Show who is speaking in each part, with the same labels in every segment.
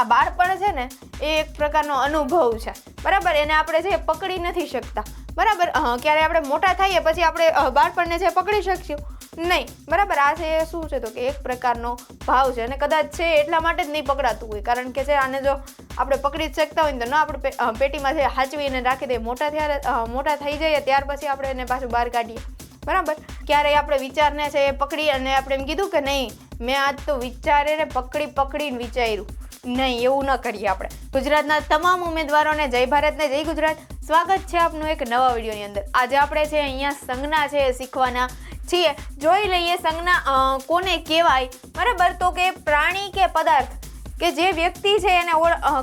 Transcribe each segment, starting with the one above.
Speaker 1: આ બાળપણ છે ને, એ એક પ્રકારનો અનુભવ છે. બરાબર? એને આપણે છે પકડી નથી શકતા. બરાબર? ક્યારે આપણે મોટા થઈએ પછી આપણે બાળપણને છે પકડી શકશું? નહીં. બરાબર? આ છે શું છે? તો કે એક પ્રકારનો ભાવ છે. અને કદાચ છે એટલા માટે જ નહીં પકડાતું હોય. કારણ કે છે, આને જો આપણે પકડી જ શકતા હોય તો ન આપણે પેટીમાં છે હાચવીને રાખી દઈએ, મોટા થયા મોટા થઈ જઈએ ત્યાર પછી આપણે એને પાછું બહાર કાઢીએ. બરાબર? ક્યારેય આપણે વિચારને છે એ પકડી અને આપણે એમ કીધું કે નહીં, મેં આજ તો વિચારેને પકડી પકડીને વિચાર્યું. નહીં, એવું ન કરીએ આપણે. ગુજરાતના તમામ ઉમેદવારોને જય ભારત ને જય ગુજરાત. સ્વાગત છે આપનું એક નવા વિડીયોની અંદર. આજે આપણે છે અહીંયા સંજ્ઞા છે શીખવાના છીએ. જોઈ લઈએ સંજ્ઞા કોને કહેવાય? બરાબર? તો કે પ્રાણી કે પદાર્થ? કે જે વ્યક્તિ છે એને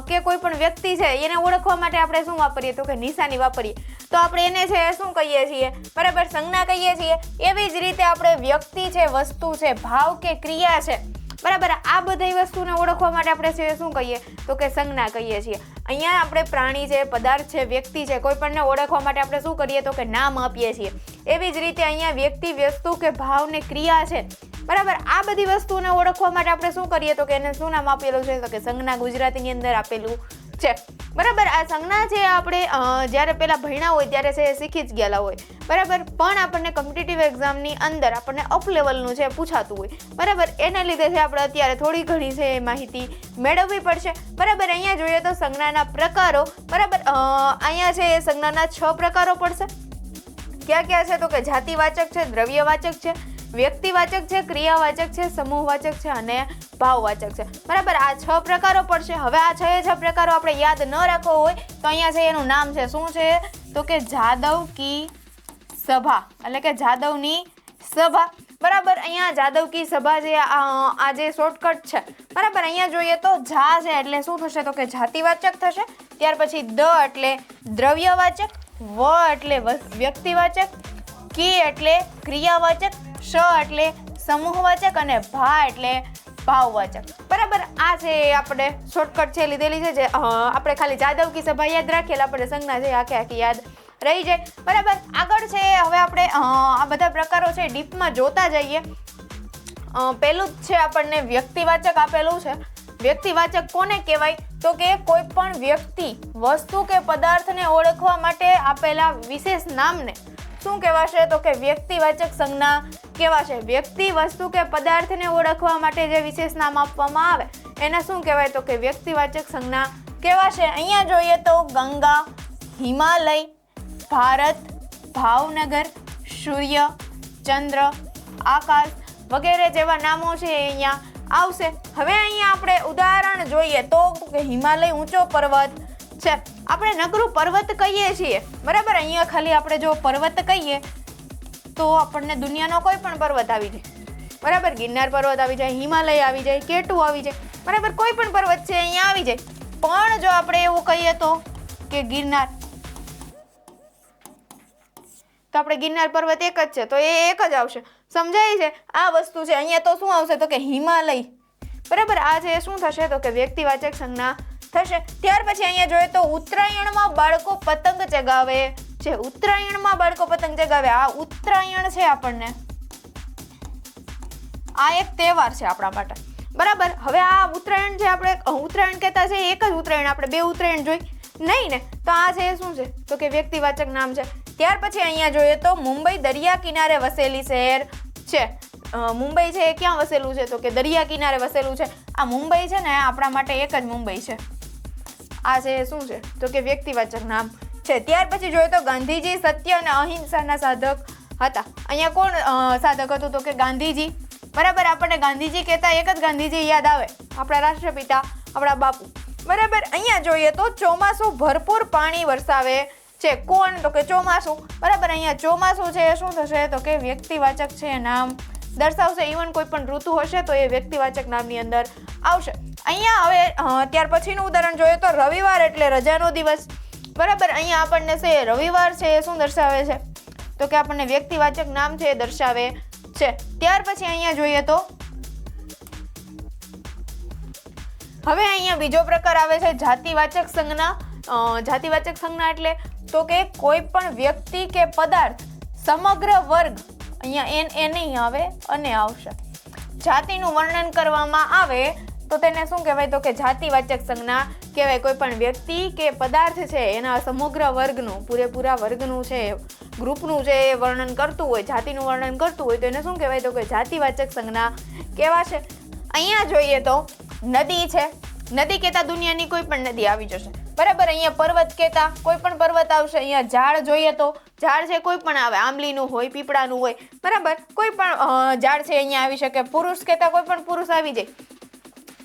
Speaker 1: કે કોઈ પણ વ્યક્તિ છે એને ઓળખવા માટે આપણે શું વાપરીએ? તો કે નિશાની વાપરીએ. તો આપણે એને છે શું કહીએ છીએ? બરાબર, સંજ્ઞા કહીએ છીએ. એવી જ રીતે આપણે વ્યક્તિ છે, વસ્તુ છે, ભાવ કે ક્રિયા છે. બરાબર, આ બધી વસ્તુને ઓળખવા માટે આપણે શું કહીએ? તો કે સંજ્ઞા કહીએ છીએ. અહીંયા આપણે પ્રાણી છે, પદાર્થ છે, વ્યક્તિ છે, કોઈ પણને ઓળખવા માટે આપણે શું કરીએ? તો કે નામ આપીએ છીએ. એવી જ રીતે અહીંયા વ્યક્તિ, વસ્તુ કે ભાવને ક્રિયા છે. બરાબર, આ બધી વસ્તુને ઓળખવા માટે આપણે શું કરીએ? તો કે એને શું નામ આપેલું છે? તો કે સંજ્ઞા ગુજરાતીની અંદર આપેલું છે. બરાબર, આ સંજ્ઞા છે આપણે જ્યારે પહેલાં ભણ્યા હોય ત્યારે છે શીખી જ ગયેલા હોય. બરાબર, પણ આપણને કોમ્પિટિટિવ એક્ઝામની અંદર આપણને અપ લેવલનું છે પૂછાતું હોય. બરાબર, એને લીધે છે આપણે અત્યારે થોડી ઘણી છે એ માહિતી મેળવવી પડશે. બરાબર, અહીંયા જોઈએ તો સંજ્ઞાના પ્રકારો. બરાબર અહીંયા છે એ સંજ્ઞાના છ પ્રકારો પડશે. ક્યાં ક્યાં છે તો કે જાતિવાચક છે, દ્રવ્યવાચક છે વ્યક્તિવાચક છે, ક્રિયાવાચક છે, સમૂહવાચક છે અને ભાવવાચક છે. બરાબર, આ છ પ્રકારો પડશે. હવે આ છ છ પ્રકારો આપણે યાદ ન રાખવો હોય તો અહીંયા છે એનું નામ છે. શું છે? તો કે જાદવ કી સભા. એટલે કે જાદવની સભા. બરાબર, અહીંયા જાદવ કી સભા જે આ જે શોર્ટકટ છે. બરાબર, અહીંયા જોઈએ તો જા છે એટલે શું થશે? તો કે જાતિવાચક થશે. ત્યાર પછી દ એટલે દ્રવ્યવાચક, વ એટલે વ્યક્તિવાચક, કી એટલે ક્રિયાવાચક શ એટલે સમૂહવાચક અને ભા એટલે ભાવવાચક. બરાબર, આ છે આપણે શોર્ટકટ છે લીધેલી છે જે આપણે ખાલી જાદવ કી સભા યાદ રાખીએ આપણે સંજ્ઞા છે આખે આખી યાદ રહી જાય. બરાબર, આગળ છે, હવે આપણે આ બધા પ્રકારો છે ડીપમાં જોતા જઈએ. પહેલું જ છે આપણને વ્યક્તિવાચક આપેલું છે. વ્યક્તિવાચક કોને કહેવાય? તો કે કોઈ પણ વ્યક્તિ વસ્તુ કે પદાર્થને ઓળખવા માટે આપેલા વિશેષ નામને. શું કહેવાશે? તો કે વ્યક્તિવાચક સંજ્ઞા કહેવાશે વ્યક્તિ, વસ્તુ કે પદાર્થને ઓળખવા માટે જે વિશેષ નામ આપવામાં આવે, એને શું કહેવાય? તો કે વ્યક્તિવાચક સંજ્ઞા. કેવા છે? અહીંયા જોઈએ તો ગંગા, હિમાલય, ભારત, ભાવનગર, સૂર્ય, ચંદ્ર, આકાશ વગેરે જેવા નામો છે અહીંયા આવશે. હવે અહીંયા આપણે ઉદાહરણ જોઈએ તો કે હિમાલય ઊંચો પર્વત છે. આપણે નકરું પર્વત કહીએ છીએ. બરાબર? અહીંયા ખાલી આપણે જો પર્વત કહીએ તો આપણને દુનિયાનો કોઈ પણ પર્વત આવી જાય. બરાબર? ગિરનાર પર્વત આવી જાય, હિમાલય આવી જાય, કેટુ આવી જાય, બરાબર? કોઈ પણ પર્વત છે, અહીંયા આવી જાય. પણ જો આપણે એવું કહીએ તો કે ગિરનાર, તો આપણે ગિરનાર પર્વત એક જ છે, તો એ એક જ આવશે. સમજાય છે? આ વસ્તુ છે, અહીંયા તો શું આવશે? તો કે હિમાલય. બરાબર? આ છે શું થશે? તો કે વ્યક્તિવાચક સંજ્ઞા થશે. ત્યાર પછી અહીંયા જોઈએ તો ઉત્તરાયણમાં બાળકો પતંગ ચગાવે. છે. ઉત્તરાયણમાં બાળકો પતંગ ચગાવે આ ઉત્તરાયણ છે આપણને. આ એક તહેવાર છે આપણા માટે. બરાબર? હવે આ ઉત્તરાયણ જે આપણે ઉત્તરાયણ કહેતા છે એક જ ઉત્તરાયણ આપણે બે ઉત્તરાયણ જોઈ. નહીં ને? તો આ છે શું છે? તો કે વ્યક્તિવાચક નામ છે. ત્યાર પછી અહીંયા જોઈએ તો મુંબઈ દરિયા કિનારે વસેલી શહેર છે. મુંબઈ છે એ ક્યાં વસેલું છે? તો કે દરિયા કિનારે વસેલું છે. આ મુંબઈ છે ને, આપણા માટે એક જ મુંબઈ છે. આ છે શું છે? તો કે વ્યક્તિવાચક નામ. છે. ત્યાર પછી જોઈએ તો ગાંધીજી સત્ય અને અહિંસાના સાધક હતા. અહીંયા કોણ સાધક હતું તો કે ગાંધીજી? બરાબર, આપણને ગાંધીજી કહેતા એક જ ગાંધીજી યાદ આવે. આપણા રાષ્ટ્રપિતા, આપણા બાપુ. બરાબર, અહીંયા જોઈએ તો ચોમાસું ભરપૂર પાણી વરસાવે છે. કોણ? તો કે ચોમાસું. બરાબર, અહીંયા ચોમાસું છે, શું થશે? તો કે વ્યક્તિવાચક છે નામ દર્શાવશે. ઇવન કોઈ પણ ઋતુ હશે તો એ વ્યક્તિવાચક નામની અંદર આવશે. અહીંયા હવે ત્યાર પછીનું ઉદાહરણ જોઈએ તો રવિવાર એટલે રજાનો દિવસ. બરાબર, અહીંયા આપણને છે, રવિવાર છે, એ શું દર્શાવે છે? તો કે આપણને વ્યક્તિવાચક નામ છે, એ દર્શાવે છે. ત્યાર પછી અહીંયા જોઈએ તો, હવે અહીંયા બીજો પ્રકાર આવે છે, જાતિવાચક સંજ્ઞા. જાતિવાચક સંજ્ઞા એટલે તો કે કોઈ પણ વ્યક્તિ કે પદાર્થ સમગ્ર વર્ગ અહીંયા એન એ નહીં આવે અને આવશે. જાતિનું વર્ણન કરવામાં આવે તો તેને શું કહેવાય? તો કે જાતિવાચક સંજ્ઞા કહેવાય. કોઈ પણ વ્યક્તિ કે પદાર્થ છે, એના સમગ્ર વર્ગનું, પૂરેપૂરા વર્ગનું છે, ગ્રુપનું જે વર્ણન કરતું હોય, જાતિનું વર્ણન કરતું હોય, તો એને શું કહેવાય? તો કે જાતિવાચક સંજ્ઞા કહેવાશે અહીંયા જોઈએ તો નદી છે. નદી કહેતા દુનિયાની કોઈ પણ નદી આવી જશે. બરાબર? અહીંયા પર્વત કહેતા કોઈ પણ પર્વત આવશે. અહીંયા ઝાડ જોઈએ તો ઝાડ છે, કોઈ પણ આવે. આંબલીનું હોય, પીપળાનું હોય. બરાબર? કોઈ પણ ઝાડ છે, અહીંયા આવી શકે. પુરુષ કહેતા કોઈ પણ પુરુષ આવી જાય.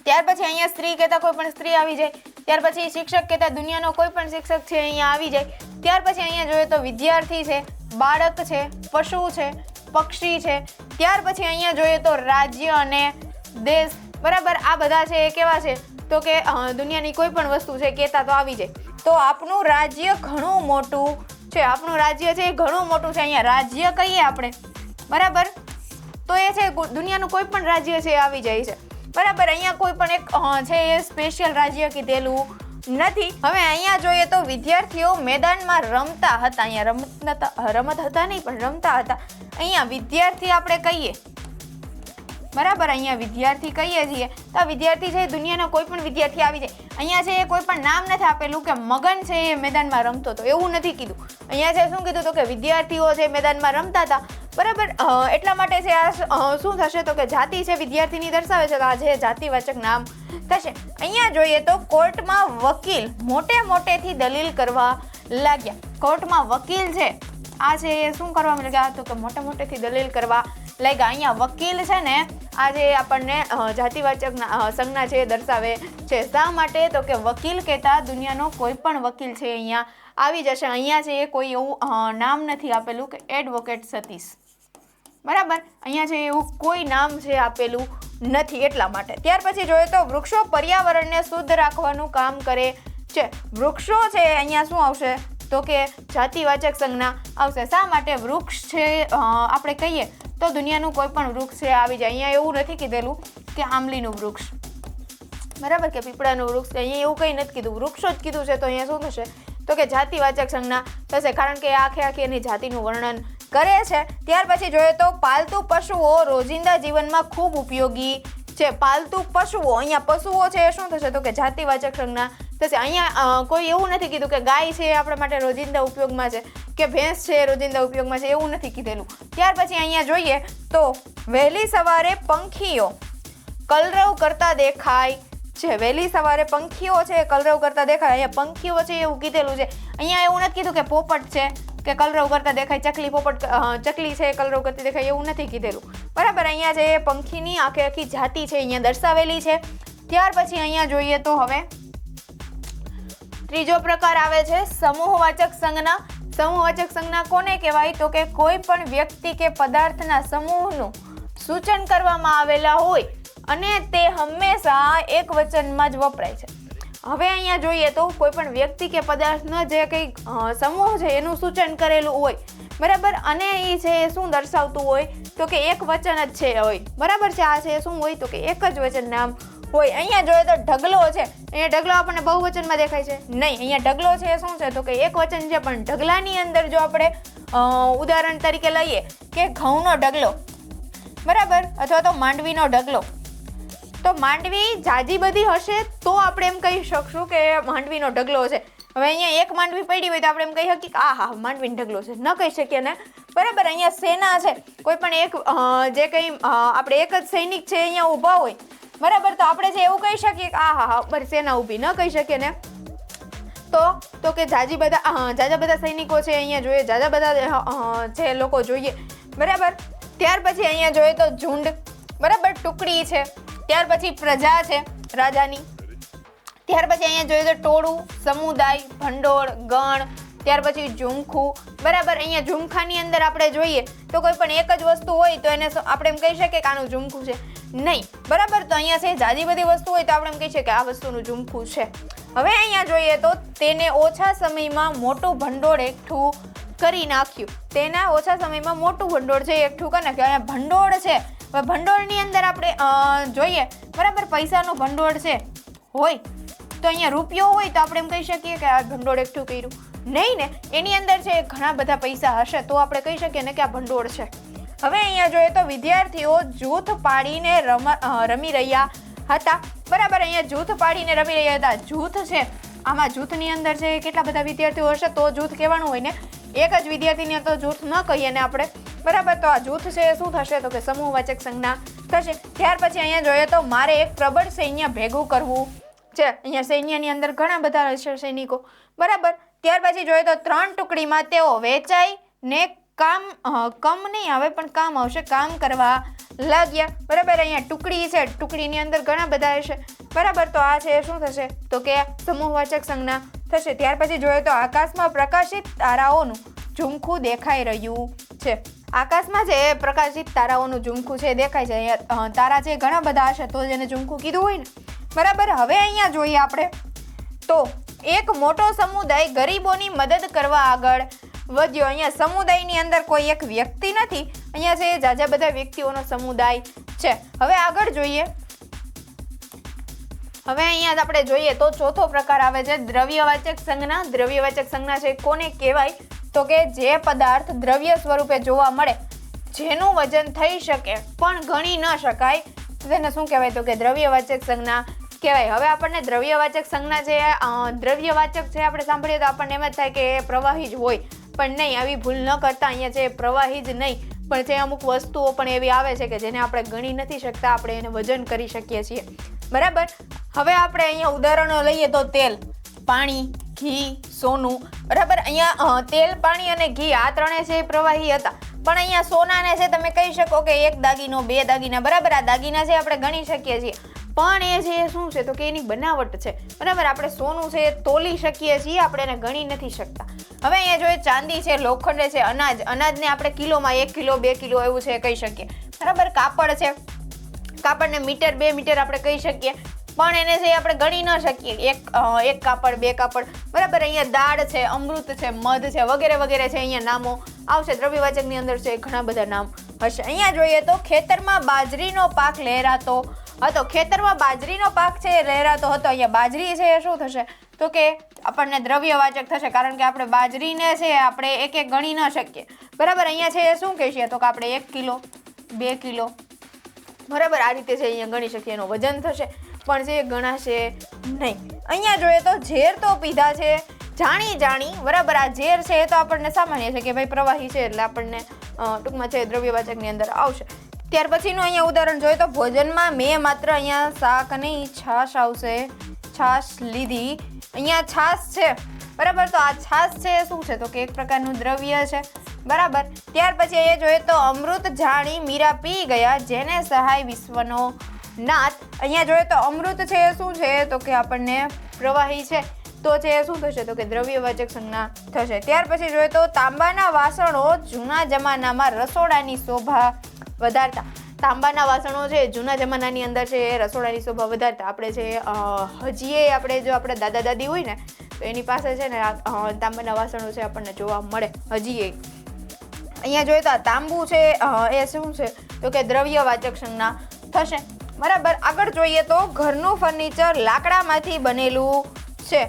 Speaker 1: ત્યાર પછી અહીંયા સ્ત્રી કહેતા કોઈ પણ સ્ત્રી આવી જાય. ત્યાર પછી શિક્ષક કહેતા દુનિયાનો કોઈ પણ શિક્ષક છે અહીંયા આવી જાય. ત્યાર પછી અહીંયા જોઈએ તો વિદ્યાર્થી છે, બાળક છે, પશુ છે, પક્ષી છે. ત્યાર પછી અહીંયા જોઈએ તો રાજ્ય અને દેશ. બરાબર? આ બધા છે એ કેવા છે? તો કે દુનિયાની કોઈ પણ વસ્તુ છે કહેતા તો આવી જાય. તો આપણું રાજ્ય ઘણું મોટું છે. આપણું રાજ્ય છે એ ઘણું મોટું છે. અહીંયા રાજ્ય કહીએ આપણે. બરાબર? તો એ છે, દુનિયાનું કોઈ પણ રાજ્ય છે આવી જાય છે. બરાબર, અહીંયા કોઈ પણ એક છે એ સ્પેશિયલ રાજ્ય કીધેલું નથી. હવે અહીંયા જોઈએ તો વિદ્યાર્થીઓ મેદાનમાં રમતા હતા, અહીંયા રમત રમત હતા નહીં, પણ રમતા હતા. અહીંયા વિદ્યાર્થી આપણે કહીએ બરાબર, અહીંયા વિદ્યાર્થી કહીએ છીએ. તો આ વિદ્યાર્થી છે દુનિયાનો કોઈ પણ વિદ્યાર્થી આવી જાય. અહીંયા છે એ કોઈ પણ નામ નથી આપેલું કે મગન છે એ મેદાનમાં રમતો હતો, એવું નથી કીધું. અહીંયા છે શું કીધું તો કે વિદ્યાર્થીઓ છે મેદાનમાં રમતા હતા, બરાબર એટલા માટે છે આ શું થશે તો કે જાતિ છે વિદ્યાર્થીની દર્શાવે છે તો આ જે જાતિવાચક નામ થશે. અહીંયા જોઈએ તો કોર્ટમાં વકીલ મોટે મોટેથી દલીલ કરવા લાગ્યા. કોર્ટમાં વકીલ છે, આ છે એ શું કરવા લાગ્યા? તો કે મોટે મોટેથી દલીલ કરવા લાગ્યા અહીંયા વકીલ છે ને, આજે આપણને જાતિવાચક સંજ્ઞા છે દર્શાવે છે. શા માટે? તો કે વકીલ કહેતા દુનિયાનો કોઈ પણ વકીલ છે અહીંયા આવી જશે. અહીંયા છે એ કોઈ એવું નામ નથી આપેલું કે એડવોકેટ સતીશ. બરાબર? અહીંયા છે એવું કોઈ નામ છે આપેલું નથી એટલા માટે. ત્યાર પછી જોઈએ તો વૃક્ષો પર્યાવરણને શુદ્ધ રાખવાનું કામ કરે છે. વૃક્ષો છે અહીંયા શું આવશે? તો કે જાતિવાચક સંજ્ઞા આવશે. શા માટે વૃક્ષ છે આપણે કહીએ તો દુનિયાનું કોઈ પણ વૃક્ષ છે, આવી જાય. અહીંયા એવું નથી કીધેલું કે આંબલીનું વૃક્ષ. બરાબર કે પીપળાનું વૃક્ષ અહીંયા એવું કંઈ નથી કીધું. વૃક્ષો જ કીધું છે, તો અહીંયા શું થશે? તો કે જાતિવાચક સંજ્ઞા થશે, કારણ કે આખે આખી એની જાતિનું વર્ણન કરે છે. ત્યાર પછી જોઈએ તો પાલતુ પશુઓ રોજિંદા જીવનમાં ખૂબ ઉપયોગી છે. પાલતુ પશુઓ, અહીંયા પશુઓ છે એ શું થશે? તો કે જાતિવાચક સંજ્ઞા થશે અહીંયા કોઈ એવું નથી કીધું કે ગાય છે એ આપણા માટે રોજિંદા ઉપયોગમાં છે કે ભેંસ છે રોજિંદા ઉપયોગમાં છે, એવું નથી કીધેલું. ત્યાર પછી અહીંયા જોઈએ તો વહેલી સવારે પંખીઓ કલરવ કરતા દેખાય છે. વહેલી સવારે પંખીઓ છે કલરવ કરતા દેખાય. અહીંયા પંખીઓ છે એવું કીધેલું છે. અહીંયા એવું નથી કીધું કે પોપટ છે કે કલરવ કરતા દેખાય, ચકલી પોપટ ચકલી છે કલરવ કરતી દેખાય એવું નથી કીધેલું. બરાબર, અહીંયા જે પંખીની આખે આખી જાતિ છે અહીંયા દર્શાવેલી છે. ત્યાર પછી અહીંયા જોઈએ તો હવે ત્રીજો પ્રકાર આવે છે સમૂહવાચક સંજ્ઞા. સમૂહવાચક સંજ્ઞા કોને કહેવાય? તો કે કોઈ પણ વ્યક્તિ કે પદાર્થના સમૂહનું સૂચન કરવામાં આવેલા હોય અને તે હંમેશા એક વચનમાં જ વપરાય છે. હવે અહીંયા જોઈએ તો કોઈ પણ વ્યક્તિ કે પદાર્થનો જે કંઈ સમૂહ છે એનું સૂચન કરેલું હોય, બરાબર? અને એ છે એ શું દર્શાવતું હોય? તો કે એક વચન જ છે, હોય. બરાબર છે? આ છે શું હોય? તો કે એક જ વચન નામ હોય, અહીંયા જોઈએ તો ઢગલો છે, અહીંયા ઢગલો આપણને બહુવચનમાં દેખાય છે. નહીં, અહીંયા ઢગલો છે એ શું છે? તો કે એક વચન છે, પણ ઢગલાની અંદર જો આપણે ઉદાહરણ તરીકે લઈએ કે ઘઉંનો ઢગલો, બરાબર? અથવા તો માંડવીનો ઢગલો. તો માંડવી જાજી બધી હશે તો આપણે એમ કહી શકશું કે માંડવીનો ઢગલો છે. હવે અહીંયા એક માંડવી પડી હોય તો આપણે એમ કહી શકીએ કે આ હા માંડવીનો ઢગલો છે. ન કહી શકીએ ને. બરાબર? અહીંયા સેના છે. કોઈ પણ એક જે કંઈ આપણે એક જ સૈનિક છે, અહીંયા ઊભા હોય બરાબર, તો આપણે જે એવું કહી શકીએ કે, આ, હા હા બરાબર સેના ઊભી. ન કહી શકીએ ને. તો તો કે જાજી બધા હા જાજા બધા સૈનિકો છે અહીંયા જોઈએ, જાજા બધા જે લોકો જોઈએ. બરાબર? ત્યાર પછી અહીંયા જોઈએ તો ઝુંડ, બરાબર, ટુકડી છે. ત્યાર પછી પ્રજા છે, રાજાની. ત્યાર પછી અહીંયા જોઈએ તો ટોળું, સમુદાય, ભંડોળ, ગણ, ત્યાર પછી ઝુમખું બરાબર? અહીંયા ઝુમખાની અંદર આપણે જોઈએ તો કોઈ પણ એક જ વસ્તુ હોય તો એને આપણે એમ કહી શકીએ કે આનું ઝુમખું છે. નહીં. બરાબર, તો અહીંયા છે જાજી બધી વસ્તુ હોય તો આપણે એમ કહી શકીએ કે આ વસ્તુનું ઝુમખું છે. હવે અહીંયા જોઈએ તો તેને ઓછા સમયમાં મોટું ભંડોળ એકઠું કરી નાખ્યું. તેના ઓછા સમયમાં મોટું ભંડોળ છે એકઠું કરી નાખ્યું. અહીંયા ભંડોળ છે, હવે ભંડોળની અંદર આપણે જોઈએ. બરાબર, પૈસાનું ભંડોળ છે. હોય. તો અહીંયા રૂપિયો હોય તો આપણે એમ કહી શકીએ કે આ ભંડોળ એકઠું કર્યું. નહીં ને, એની અંદર છે ઘણા બધા પૈસા હશે તો આપણે કહી શકીએ ને કે આ ભંડોળ છે. હવે અહીંયા જોઈએ તો વિદ્યાર્થીઓ જૂથ પાડીને રમ રહ્યા હતા. બરાબર, અહીંયા જૂથ પાડીને રમી રહ્યા હતા. જૂથ છે, આમાં જૂથની અંદર છે કેટલા બધા વિદ્યાર્થીઓ હશે તો જૂથ કહેવાનું હોય ને. એક જ વિદ્યાર્થીને તો જૂથ ન કહીએ ને આપણે. બરાબર, તો આ જૂથ છે, શું થશે? તો કે સમૂહવાચક સંજ્ઞા થશે. ત્યાર પછી અહીંયા જોઈએ તો મારે એક પ્રબળ સૈન્ય ભેગું કરવું છે. અહીંયા સૈન્યની અંદર ઘણા બધા હશે સૈનિકો. બરાબર, ત્યાર પછી જોઈએ તો ત્રણ ટુકડીમાં તેઓ વેચાઈ ને કામ કમ નહીં આવે, પણ કામ આવશે, કામ કરવા લાગ્યા. બરાબર, અહીંયા ટુકડી છે, ટુકડીની અંદર ઘણા બધા હશે. બરાબર, તો આ છે, શું થશે? તો કે સમૂહવાચક સંજ્ઞા થશે. ત્યાર પછી જોઈએ તો આકાશમાં પ્રકાશિત તારાઓનું ઝુમખું દેખાઈ રહ્યું છે. આકાશમાં જે પ્રકાશિત તારાઓનું ઝુમખું છે દેખાય છે. અહીંયા તારા છે ઘણા બધા હશે, તો જેને ઝુમખું કીધું હોય ને. બરાબર, હવે અહીંયા જોઈએ આપણે. તો, એક મોટો સમુદાય ગરીબોની મદદ કરવા આગળ વધ્યો. અહીંયા સમુદાયની અંદર કોઈ એક વ્યક્તિ નથી. અહીંયા છે જાજા બધા વ્યક્તિઓનો સમુદાય છે. હવે આગળ જોઈએ. હવે અહીંયા આપણે જોઈએ તો ચોથો પ્રકાર આવે છે દ્રવ્યવાચક સંજ્ઞા. દ્રવ્યવાચક સંજ્ઞા છે કોને કહેવાય? તો કે જે પદાર્થ દ્રવ્ય સ્વરૂપે જોવા મળે, જેનું વજન થઈ શકે પણ ગણી ન શકાય. તો તેને શું કહેવાય તો કે દ્રવ્યવાચક સંજ્ઞા કહેવાય. હવે આપણને દ્રવ્યવાચક સંજ્ઞા છે દ્રવ્યવાચક છે આપણે સાંભળીએ તો આપણને એમ જ થાય કે એ પ્રવાહી જ હોય. પણ નહીં, આવી ભૂલ ન કરતા અહીંયા છે પ્રવાહી જ નહીં. પણ જે અમુક વસ્તુઓ પણ એવી આવે છે કે જેને આપણે ગણી નથી શકતા, આપણે એને વજન કરી શકીએ છીએ. બરાબર? હવે આપણે અહીંયા ઉદાહરણો લઈએ તો તેલ, પાણી, ઘી, સોનું. બરાબર? અહીંયા તેલ, પાણી અને ઘી આ ત્રણે છે એ પ્રવાહી હતા. પણ અહીંયા સોનાને છે તમે કહી શકો કે એક દાગીનો, બે દાગીના. બરાબર? આ દાગીના છે આપણે ગણી શકીએ છીએ. પણ એ છે શું છે, તો કે એની બનાવટ છે. બરાબર, આપણે સોનું છે, તોલી શકીએ છીએ, આપણે એને ગણી નથી શકતા. હવે અહીંયા જોઈએ ચાંદી છે, લોખંડ છે, અનાજ, અનાજને આપણે કિલોમાં એક કિલો, બે કિલો એવું છે, કહી શકીએ. બરાબર, કાપડ છે. કાપડને મીટર, બે મીટર આપણે કહી શકીએ. પણ એને છે આપણે ગણી ન શકીએ, એક એક કાપડ, બે કાપડ. બરાબર, અહીંયા દાળ છે, અમૃત છે, મધ છે, વગેરે વગેરે છે, અહીંયા નામો આવશે. દ્રવ્યવાચકની અંદર છે ઘણા બધા નામ હશે. અહીંયા જોઈએ તો ખેતરમાં બાજરીનો પાક લહેરાતો હતો ખેતરમાં બાજરીનો પાક છે લહેરાતો હતો, અહીંયા બાજરી છે એ શું થશે? તો કે આપણને દ્રવ્યવાચક થશે, કારણ કે આપણે બાજરીને છે આપણે એક એક ગણી ન શકીએ. બરાબર, અહીંયા છે એ શું કહીએ તો કે આપણે એક કિલો, બે કિલો, બરાબર, આ રીતે છે અહીંયા ગણી શકીએ, એનું વજન થશે. પણ છે ગણાશે નહીં. અહીંયા જોઈએ તો ઝેર તો પીધા છે, જાણી જાણી, બરાબર, આ ઝેર છે એ તો આપણને સામાન્ય છે કે ભાઈ પ્રવાહી છે એટલે આપણને ટૂંકમાં છે દ્રવ્યવાચકની અંદર આવશે. ત્યાર પછીનું અહીંયા ઉદાહરણ જોઈએ તો ભોજનમાં મેં માત્ર અહીંયા શાક નહીં છાશ આવશે. છાશ લીધી. અહીંયા છાશ છે. બરાબર? તો આ છાશ છે શું છે? તો કે એક પ્રકારનું દ્રવ્ય છે. બરાબર? ત્યાર પછી અહીંયા જોઈએ તો અમૃત જાણી મીરા પી ગયા, જેને સહાય વિશ્વનો નાથ. અહીંયા જોઈએ તો અમૃત છે શું છે? તો કે આપણને પ્રવાહી છે. તો છે શું થશે? તો કે દ્રવ્યવાચક સંજ્ઞા થશે. ત્યાર પછી જોઈએ તો તાંબાના વાસણો જૂના જમાનામાં રસોડાની શોભા વધારતા. તાંબાના વાસણો છે, જૂના જમાનાની અંદર છે, એ રસોડાની શોભા વધારતા. આપણે છે હજીએ આપણે જો આપણે દાદા દાદી હોય ને, તો એની પાસે છે ને તાંબાના વાસણો છે આપણને જોવા મળે, હજીએ. અહીંયા જોઈએ તો તાંબુ છે એ શું છે? તો કે દ્રવ્યવાચક સંજ્ઞા થશે. બરાબર. આગળ જોઈએ તો ઘરનું ફર્નિચર લાકડામાંથી બનેલું છે.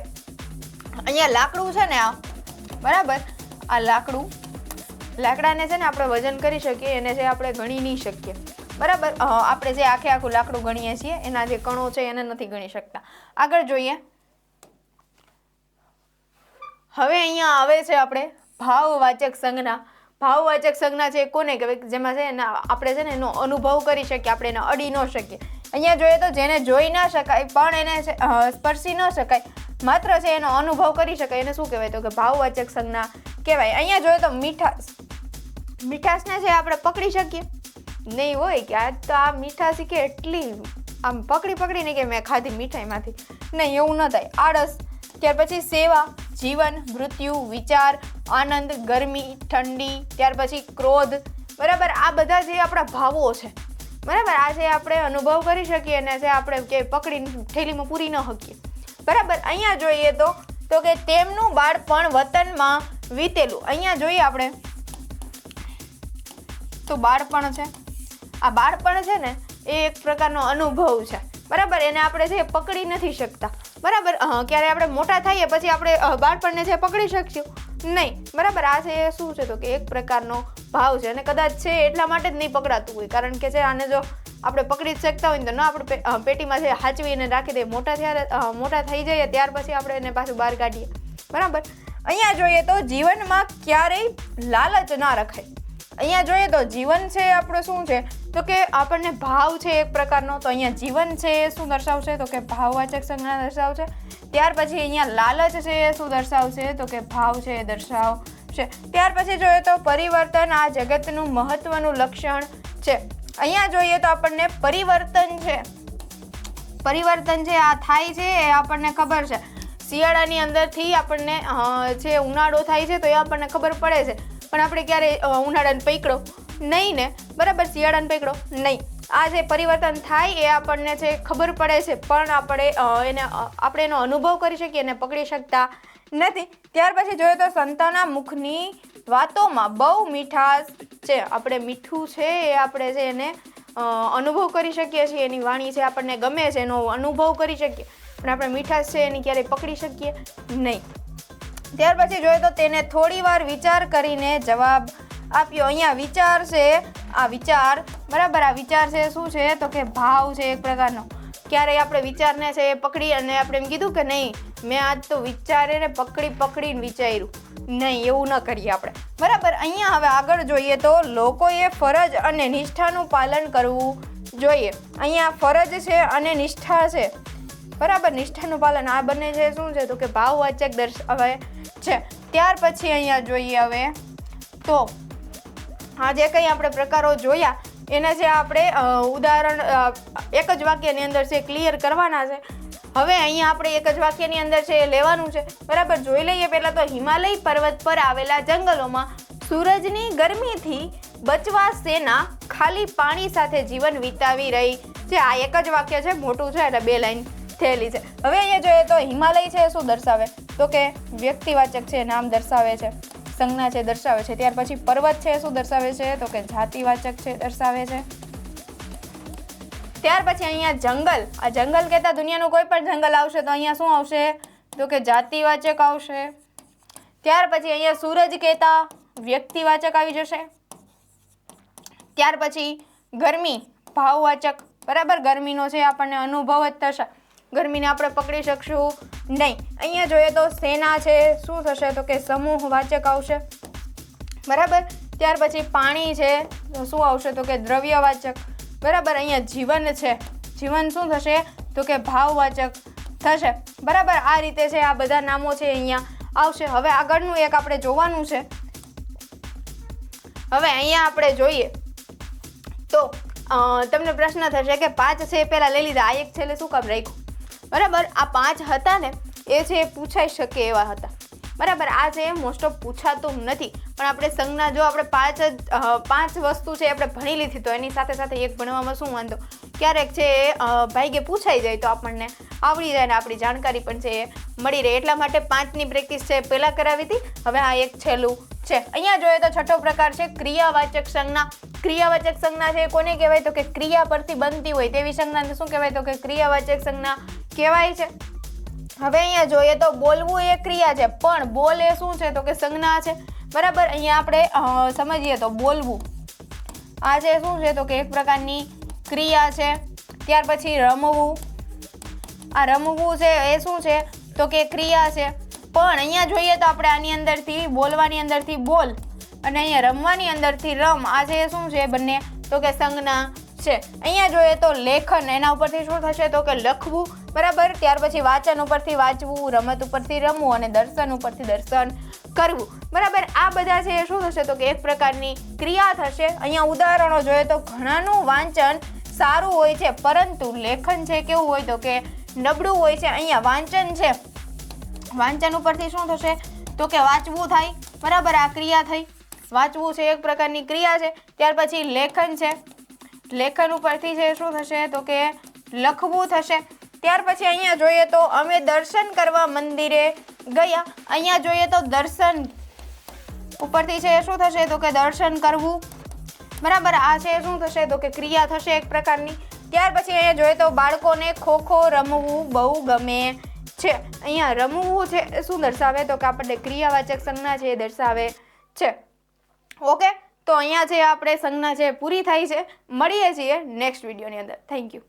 Speaker 1: અહીંયા લાકડું છે ને આ. બરાબર. આ લાકડું લાકડાને છે ને આપણે વજન કરી શકીએ, એને જે આપણે ગણી નહીં શકીએ. બરાબર? આપણે જે આખે આખું લાકડું ગણીએ છીએ, એના જે કણો છે એને નથી ગણી શકતા. આગળ જોઈએ. હવે અહીંયા આવે છે આપણે ભાવવાચક સંજ્ઞા. ભાવવાચક સંજ્ઞા છે કોને કહેવાય? જેમાં છે ને આપણે છે ને એનો અનુભવ કરી શકીએ, આપણે એને અડી ન શકીએ. અહીંયા જોઈએ તો જેને જોઈ ના શકાય, પણ એને સ્પર્શી ન શકાય, માત્ર છે એનો અનુભવ કરી શકાય. એને શું કહેવાય તો કે ભાવવાચક સંજ્ઞા કહેવાય. અહીંયા જોઈએ તો મીઠાશ, મીઠાશને છે આપણે પકડી શકીએ. નહીં હોય કે આજ તો આ મીઠાશ કે એટલી આમ પકડી પકડીને કે મેં ખાધી મીઠાઈમાંથી. નહીં, એવું ન થાય. આળસ, ત્યાર પછી સેવા, જીવન, મૃત્યુ, વિચાર, આનંદ, ગરમી, ઠંડી, ત્યાર પછી ક્રોધ. બરાબર, આ બધા જે આપણા ભાવો છે બરાબર? આ જે આપણે અનુભવ કરી શકીએ અને જે આપણે કે પકડીને થેલીમાં પૂરી ન શકીએ. બરાબર? અહીંયા જોઈએ તો તો કે તેમનું બાળપણ વતનમાં વીતેલું. અહીંયા જોઈએ આપણે. તો બાળપણ છે. આ બાળપણ છે ને, એ એક પ્રકારનો અનુભવ છે. બરાબર? એને આપણે છે પકડી નથી શકતા. બરાબર ક્યારે આપણે મોટા થઈએ પછી આપણે બાળપણને છે પકડી શકશું? નહીં. બરાબર, આ છે શું છે તો કે એક પ્રકારનો ભાવ છે અને કદાચ છે એટલા માટે જ નહીં પકડાતું હોય. કારણ કે છે આને જો આપણે પકડી જ શકતા હોય તો ના આપણે પેટીમાં છે હાચવીને રાખી દઈએ, મોટા થયા મોટા થઈ જઈએ ત્યાર પછી આપણે એને પાછું બહાર કાઢીએ. બરાબર? અહીંયા જોઈએ તો જીવનમાં ક્યારેય લાલચ ના રખાય. અહીંયા જોઈએ તો જીવન છે આપણો શું છે? તો કે આપણને ભાવ છે એક પ્રકારનો, તો અહીંયા જીવન છે એ શું દર્શાવશે? તો કે ભાવવાચક સંજ્ઞા દર્શાવશે. ત્યાર પછી અહીંયા લાલચ છે એ શું દર્શાવશે? તો કે ભાવ છે એ દર્શાવશે. ત્યાર પછી જોઈએ તો પરિવર્તન આ જગતનું મહત્વનું લક્ષણ છે. અહીંયા જોઈએ તો આપણને પરિવર્તન છે. પરિવર્તન છે આ થાય છે એ આપણને ખબર છે. શિયાળાની અંદરથી આપણને જે ઉનાળો થાય છે તો એ આપણને ખબર પડે છે. પણ આપણે ક્યારે ઉનાળાને પકડો? નહીં ને? બરાબર, શિયાળાને પકડો? નહીં. આ જે પરિવર્તન થાય એ આપણને જે ખબર પડે છે, પણ આપણે એને આપણે એનો અનુભવ કરી શકીએ અને પકડી શકતા નથી. ત્યાર પછી જોઈએ તો સંતાના મુખની વાતોમાં બહુ મીઠાશ છે. આપણે મીઠું છે એ આપણે છે એને અનુભવ કરી શકીએ છીએ. એની વાણી છે આપણને ગમે છે એનો અનુભવ કરી શકીએ. પણ આપણે મીઠાશ છે એની ક્યારેય પકડી શકીએ નહીં. ત્યાર પછી જોઈએ તો તેને થોડીવાર વિચાર કરીને જવાબ આપ્યો. અહીંયા વિચાર છે, આ વિચાર, બરાબર, આ વિચાર છે શું છે? તો કે ભાવ છે એક પ્રકારનો. ક્યારેય આપણે વિચારને છે એ પકડી અને આપણે એમ કીધું કે નહીં, મેં આજ તો વિચારે ને પકડી પકડીને વિચાર્યું. નહીં, એવું ન કરીએ આપણે. બરાબર, અહીંયા હવે આગળ જોઈએ તો લોકોએ ફરજ અને નિષ્ઠાનું પાલન કરવું જોઈએ. અહીંયા ફરજ છે અને નિષ્ઠા છે. બરાબર, નિષ્ઠાનું પાલન આ બંને છે શું છે તો કે ભાવવાચક દર્શાવે છે. ત્યાર પછી અહીંયા જોઈએ હવે તો આ જે કંઈ આપણે પ્રકારો જોયા, એના જે આપણે ઉદાહરણ એક જ વાક્યની અંદર છે ક્લિયર કરવાના છે. હવે અહીંયા આપણે એક જ વાક્યની અંદર છે એ લેવાનું છે. બરાબર, જોઈ લઈએ પહેલાં તો હિમાલય પર્વત પર આવેલા જંગલોમાં સૂરજની ગરમીથી બચવા સેના ખાલી પાણી સાથે જીવન વિતાવી રહી છે. આ એક જ વાક્ય છે, મોટું છે, એટલે બે લાઈન. થયેલી છે. હવે અહીંયા જોઈએ તો હિમાલય છે શું દર્શાવે? તો કે વ્યક્તિવાચક છે, નામ દર્શાવે છે, સંજ્ઞા છે દર્શાવે છે. ત્યાર પછી પર્વત છે શું દર્શાવે છે? તો કે જાતિવાચક છે દર્શાવે છે. ત્યાર પછી અહીંયા જંગલ. આ જંગલ કહેતા દુનિયાનું કોઈ પણ જંગલ આવશે તો અહીંયા શું આવશે? તો કે જાતિવાચક આવશે. ત્યાર પછી અહીંયા સૂરજ કહેતા વ્યક્તિવાચક આવી જશે. ત્યાર પછી ગરમી, ભાવવાચક. બરાબર? ગરમીનો છે આપણને અનુભવ જ થશે. ગરમીને આપણે પકડી શકશું નહીં. અહીંયા જોઈએ તો સેના છે. શું થશે તો કે સમૂહ વાચક આવશે. બરાબર? ત્યાર પછી પાણી છે. શું આવશે તો કે દ્રવ્યવાચક. બરાબર? અહીંયા જીવન છે. જીવન શું થશે? તો કે ભાવવાચક થશે. બરાબર? આ રીતે છે, આ બધા નામો છે અહીંયા આવશે. હવે આગળનું એક આપણે જોવાનું છે. હવે અહીંયા આપણે જોઈએ તો તમને પ્રશ્ન થશે કે પાંચ છે પહેલાં લઈ લીધા. આ એક છેલ્લે શું કામ રાખ્યું? બરાબર? આ પાંચ હતા ને એ એ પૂછાઈ શકે એવા હતા. બરાબર? આ છે મોસ્ટ ઓફ પૂછાતું નથી. પણ આપણે સંજ્ઞા જો આપણે પાંચ જ પાંચ વસ્તુ છે આપણે ભણી લીધી તો એની સાથે સાથે એક ભણવામાં શું વાંધો? ક્યારેક છે અ, ભાગ્યે પૂછાઈ જાય તો આપણને આવડી જાય ને આપણી જાણકારી પણ છે એ મળી રહે. એટલા માટે પાંચની પ્રેક્ટિસ છે પહેલાં કરાવી હતી. હવે આ એક છેલ્લું છે. અહીંયા જોઈએ તો છઠ્ઠો પ્રકાર છે, ક્રિયાવાચક સંજ્ઞા. ક્રિયાવાચક સંજ્ઞા છે કોને કહેવાય? તો કે ક્રિયા પરથી બનતી હોય. તેવી સંજ્ઞાને શું કહેવાય? તો કે ક્રિયાવાચક સંજ્ઞા કહેવાય છે. હવે અહીંયા જોઈએ તો બોલવું એ ક્રિયા છે, પણ બોલ એ શું છે? તો કે સંજ્ઞા છે. બરાબર? અહીંયા આપણે સમજીએ તો બોલવું. આ છે શું છે? તો કે એક પ્રકારની ક્રિયા છે. ત્યાર પછી રમવું. આ રમવું છે એ શું છે? તો કે ક્રિયા છે. પણ અહીંયા જોઈએ તો આપણે આની અંદરથી, બોલવાની અંદરથી બોલ અને અહીંયા રમવાની અંદરથી રમ. આ છે શું છે બંને? તો કે સંજ્ઞા છે. અહીંયા જોઈએ તો લેખન, એના ઉપરથી શું થશે? તો કે લખવું, બરાબર? ત્યાર પછી વાંચન ઉપરથી વાંચવું, રમત ઉપરથી રમવું અને દર્શન ઉપરથી દર્શન કરવું. બરાબર? આ બધા છે શું થશે? તો કે એક પ્રકારની ક્રિયા થશે. અહીંયા ઉદાહરણો જોઈએ તો ઘણાનું વાંચન સારું હોય છે, પરંતુ લેખન છે કેવું હોય તો કે નબળું હોય છે. અહીંયા વાંચન છે. વાંચન ઉપરથી શું થશે? તો કે વાંચવું થાય. બરાબર, આ ક્રિયા થઈ. વાંચવું છે એક પ્રકારની ક્રિયા છે. ત્યાર પછી લેખન છે. લેખન ઉપરથી છે શું થશે? તો કે લખવું થશે. ત્યાર પછી અહીંયા જોઈએ તો અમે દર્શન કરવા મંદિરે ગયા. અહીંયા જોઈએ તો દર્શન ઉપરથી છે શું થશે? તો કે દર્શન કરવું. બરાબર, આ છે શું થશે? તો કે ક્રિયા થશે એક પ્રકારની. ત્યાર પછી અહીંયા જોઈએ તો બાળકોને ખો ખો રમવું બહુ ગમે. છે. અહીંયા રમવું છે એ શું દર્શાવે? તો કે આપણને ક્રિયાવાચક સંજ્ઞા છે એ દર્શાવે છે. ઓકે? તો અહીંયા જે આપણે સંજ્ઞા છે પૂરી થાય છે. મળીએ છીએ નેક્સ્ટ વિડીયોની અંદર. Thank you